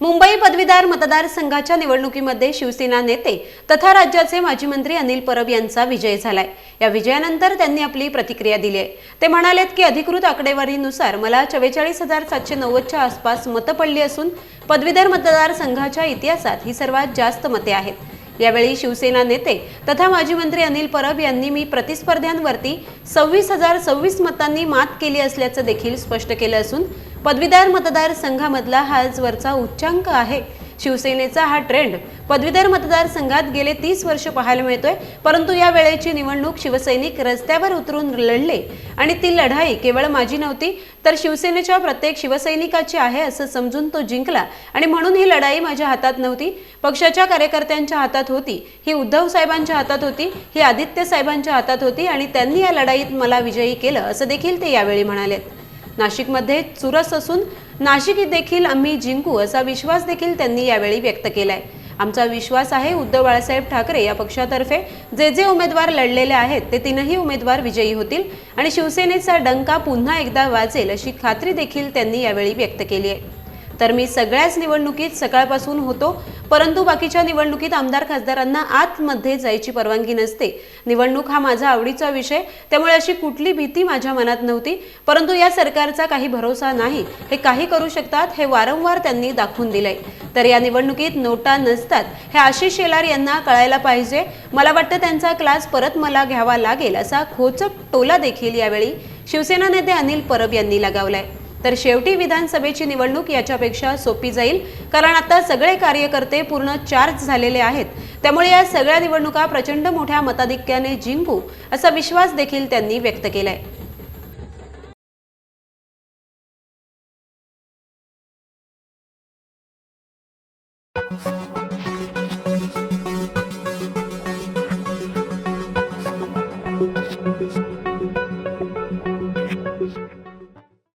मुंबई पदवीधर मतदारसंघाच्या निवडणुकीमध्ये शिवसेना नेते तथा राज्याचे माजी मंत्री अनिल परब यांचा विजय झालाय. या विजयानंतर त्यांनी आपली प्रतिक्रिया दिली आहे. ते म्हणालेत की अधिकृत आकडेवारीनुसार मला चव्वेचाळीस हजार सातशे नव्वदच्या आसपास मतं पडली असून पदवीधर मतदारसंघाच्या इतिहासात ही सर्वात जास्त मते आहेत. यावेळी शिवसेना नेते तथा माजी मंत्री अनिल परब यांनी मी प्रतिस्पर्ध्यांवरती सव्वीस हजार सव्वीस मतांनी मात केली असल्याचं देखील स्पष्ट केलं असून पदवीधर मतदारसंघामधला हा आजवरचा उच्चांक आहे. शिवसेनेचा हा ट्रेंड पदवीधर मतदारसंघात गेले तीस वर्ष पाहायला मिळतोय. परंतु या वेळेची निवडणूक शिवसैनिक रस्त्यावर उतरून लढले आणि ती लढाई केवळ माझी नव्हती तर शिवसेनेच्या प्रत्येक शिवसैनिकाची आहे असं समजून तो जिंकला. आणि म्हणून ही लढाई माझ्या हातात नव्हती. पक्षाच्या कार्यकर्त्यांच्या हातात होती ही उद्धव साहेबांच्या हातात होती ही आदित्य साहेबांच्या हातात होती आणि त्यांनी या लढाईत मला विजयी केलं असं देखील ते यावेळी म्हणालेत. नाशिकमध्ये चुरस असून नाशिक देखील आम्ही जिंकू असा विश्वास देखील त्यांनी यावेळी व्यक्त केलाय. आमचा विश्वास आहे उद्धव बाळासाहेब ठाकरे या पक्षातर्फे जे जे उमेदवार लढलेले आहेत ते तीनही उमेदवार विजयी होतील आणि शिवसेनेचा डंका पुन्हा एकदा वाजेल अशी खात्री देखील त्यांनी यावेळी व्यक्त केली आहे. तर मी सगळ्याच निवडणुकीत सकाळपासून होतो परंतु बाकीच्या निवडणुकीत आमदार खासदारांना आतमध्ये जायची परवानगी नसते. निवडणूक हा माझा आवडीचा विषय. त्यामुळे अशी कुठली भीती माझ्या मनात नव्हती. परंतु या सरकारचा काही भरोसा नाही. हे काही करू शकतात हे वारंवार त्यांनी दाखवून दिलंय. तर या निवडणुकीत नोटा नसतात. हे आशिष शेलार यांना कळायला पाहिजे. मला वाटतं त्यांचा क्लास परत मला घ्यावा लागेल असा खोचक टोला देखील यावेळी शिवसेना नेते अनिल परब यांनी लगावलाय. तर शेवटी विधानसभेची निवडणूक याच्यापेक्षा सोपी जाईल कारण आता सगळे कार्यकर्ते पूर्ण चार्ज झालेले आहेत. त्यामुळे या सगळ्या निवडणुका प्रचंड मोठ्या मताधिक्याने जिंकू असा विश्वास देखील त्यांनी व्यक्त केलाय.